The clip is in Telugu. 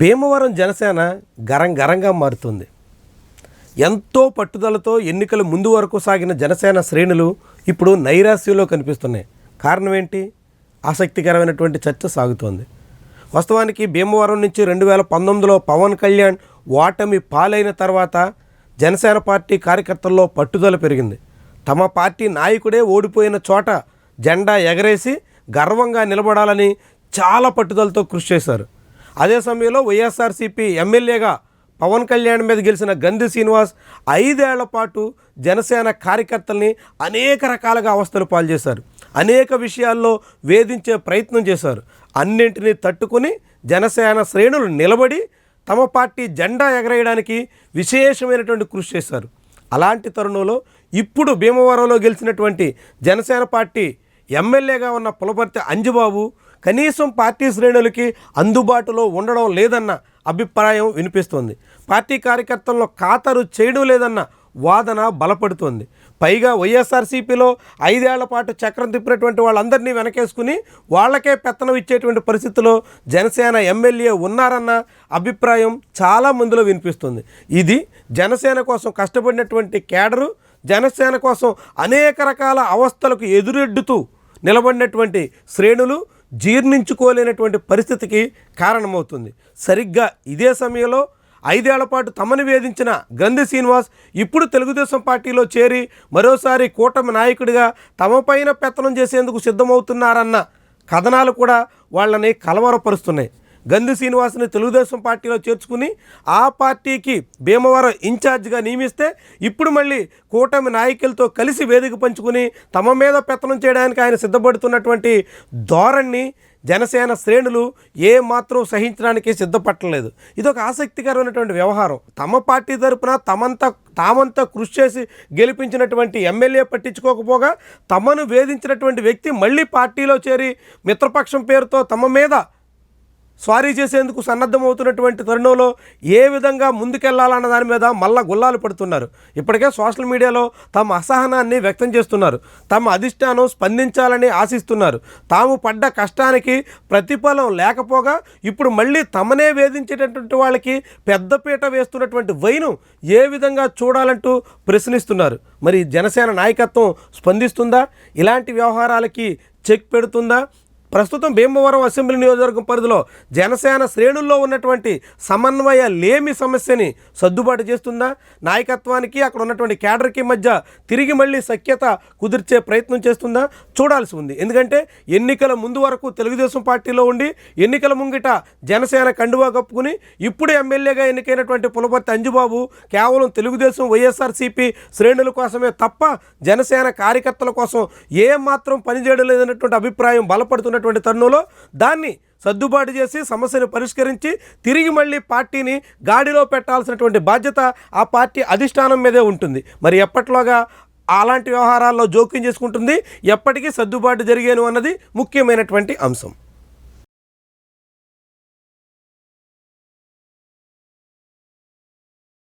భీమవరం జనసేన గరం గరంగా మారుతుంది. ఎంతో పట్టుదలతో ఎన్నికల ముందు వరకు సాగిన జనసేన శ్రేణులు ఇప్పుడు నైరాశ్యంలో కనిపిస్తున్నాయి. కారణం ఏంటి? ఆసక్తికరమైనటువంటి చర్చ సాగుతోంది. వాస్తవానికి భీమవరం నుంచి రెండు వేల పంతొమ్మిదిలో పవన్ కళ్యాణ్ ఓటమి పాలైన తర్వాత జనసేన పార్టీ కార్యకర్తల్లో పట్టుదల పెరిగింది. తమ పార్టీ నాయకుడే ఓడిపోయిన చోట జెండా ఎగరేసి గర్వంగా నిలబడాలని చాలా పట్టుదలతో కృషి చేశారు. అదే సమయంలో వైఎస్ఆర్సీపీ ఎమ్మెల్యేగా పవన్ కళ్యాణ్ మీద గెలిచిన గంధి శ్రీనివాస్ ఐదేళ్ళ పాటు జనసేన కార్యకర్తల్ని అనేక రకాలుగా అవస్థలు పాలు చేశారు అనేక విషయాల్లో వేధించే ప్రయత్నం చేశారు. అన్నింటినీ తట్టుకొని జనసేన శ్రేణులు నిలబడి తమ పార్టీ జెండా ఎగరేయడానికి విశేషమైనటువంటి కృషి చేశారు. అలాంటి తరుణంలో ఇప్పుడు భీమవరంలో గెలిచినటువంటి జనసేన పార్టీ ఎమ్మెల్యేగా ఉన్న పులపర్తి అంజుబాబు కనీసం పార్టీ శ్రేణులకి అందుబాటులో ఉండడం లేదన్న అభిప్రాయం వినిపిస్తోంది. పార్టీ కార్యకర్తల్లో ఖాతరు చేయడం లేదన్న వాదన బలపడుతోంది. పైగా వైఎస్ఆర్సీపీలో ఐదేళ్ళ పాటు చక్రం తిప్పినటువంటి వాళ్ళందరినీ వెనకేసుకుని వాళ్ళకే పెత్తనం ఇచ్చేటువంటి పరిస్థితిలో జనసేన ఎమ్మెల్యే ఉన్నారన్న అభిప్రాయం చాలా మందిలో వినిపిస్తుంది. ఇది జనసేన కోసం కష్టపడినటువంటి కేడరు జనసేన కోసం అనేక రకాల అవస్థలకు ఎదురెడ్డుతూ నిలబడినటువంటి శ్రేణులు జీర్ణించుకోలేనటువంటి పరిస్థితికి కారణమవుతుంది. సరిగ్గా ఇదే సమయంలో ఐదేళ్ళ పాటు తమను వేధించిన గ్రంథి శ్రీనివాస్ ఇప్పుడు తెలుగుదేశం పార్టీలో చేరి మరోసారి కూటమి నాయకుడిగా తమపైన పెత్తనం చేసేందుకు సిద్ధమవుతున్నారన్న కథనాలు కూడా వాళ్ళని కలవరపరుస్తున్నాయి. గంధి శ్రీనివాస్ని తెలుగుదేశం పార్టీలో చేర్చుకుని ఆ పార్టీకి భీమవరం ఇన్ఛార్జిగా నియమిస్తే ఇప్పుడు మళ్ళీ కూటమి నాయకులతో కలిసి వేదిక పంచుకుని తమ మీద పెత్తనం చేయడానికి ఆయన సిద్ధపడుతున్నటువంటి ధోరణి జనసేన శ్రేణులు ఏ మాత్రం సహించడానికి సిద్ధపట్టలేదు. ఇది ఒక ఆసక్తికరమైనటువంటి వ్యవహారం. తమ పార్టీ తరపున తమంతా తామంతా కృషి చేసి గెలిపించినటువంటి ఎమ్మెల్యే పట్టించుకోకపోగా తమను వేధించినటువంటి వ్యక్తి మళ్ళీ పార్టీలో చేరి మిత్రపక్షం పేరుతో తమ మీద స్వారీ చేసేందుకు సన్నద్ధమవుతున్నటువంటి తరుణంలో ఏ విధంగా ముందుకెళ్ళాలన్న దాని మీద మళ్ళా గుల్లాలు పడుతున్నారు. ఇప్పటికే సోషల్ మీడియాలో తమ అసహనాన్ని వ్యక్తం చేస్తున్నారు. తమ అధిష్టానం స్పందించాలని ఆశిస్తున్నారు. తాము పడ్డ కష్టానికి ప్రతిఫలం లేకపోగా ఇప్పుడు మళ్ళీ తమనే వేధించేటటువంటి వాళ్ళకి పెద్దపీట వేస్తున్నటువంటి వైను ఏ విధంగా చూడాలంటూ ప్రశ్నిస్తున్నారు. మరి జనసేన నాయకత్వం స్పందిస్తుందా? ఇలాంటి వ్యవహారాలకి చెక్ పెడుతుందా? ప్రస్తుతం భీమవరం అసెంబ్లీ నియోజకవర్గం పరిధిలో జనసేన శ్రేణుల్లో ఉన్నటువంటి సమన్వయ లేమి సమస్యని సర్దుబాటు చేస్తుందా? నాయకత్వానికి అక్కడ ఉన్నటువంటి క్యాడర్కి మధ్య తిరిగి మళ్ళీ సఖ్యత కుదిర్చే ప్రయత్నం చేస్తుందా? చూడాల్సి ఉంది. ఎందుకంటే ఎన్నికల ముందు వరకు తెలుగుదేశం పార్టీలో ఉండి ఎన్నికల ముంగిట జనసేన కండువా కప్పుకుని ఇప్పుడు ఎమ్మెల్యేగా ఎన్నికైనటువంటి పులపర్తి అంజుబాబు కేవలం తెలుగుదేశం వైఎస్ఆర్సీపీ శ్రేణుల కోసమే తప్ప జనసేన కార్యకర్తల కోసం ఏమాత్రం పనిచేయడం లేదన్నటువంటి అభిప్రాయం ఉన్నటువంటి తరుణంలో దాన్ని సర్దుబాటు చేసి సమస్యను పరిష్కరించి తిరిగి మళ్ళీ పార్టీని గాడిలో పెట్టాల్సినటువంటి బాధ్యత ఆ పార్టీ అధిష్టానం మీదే ఉంటుంది. మరి ఎప్పట్లోగా అలాంటి వ్యవహారాల్లో జోక్యం చేసుకుంటుంది? ఎప్పటికీ సర్దుబాటు జరిగేను అన్నది ముఖ్యమైనటువంటి అంశం.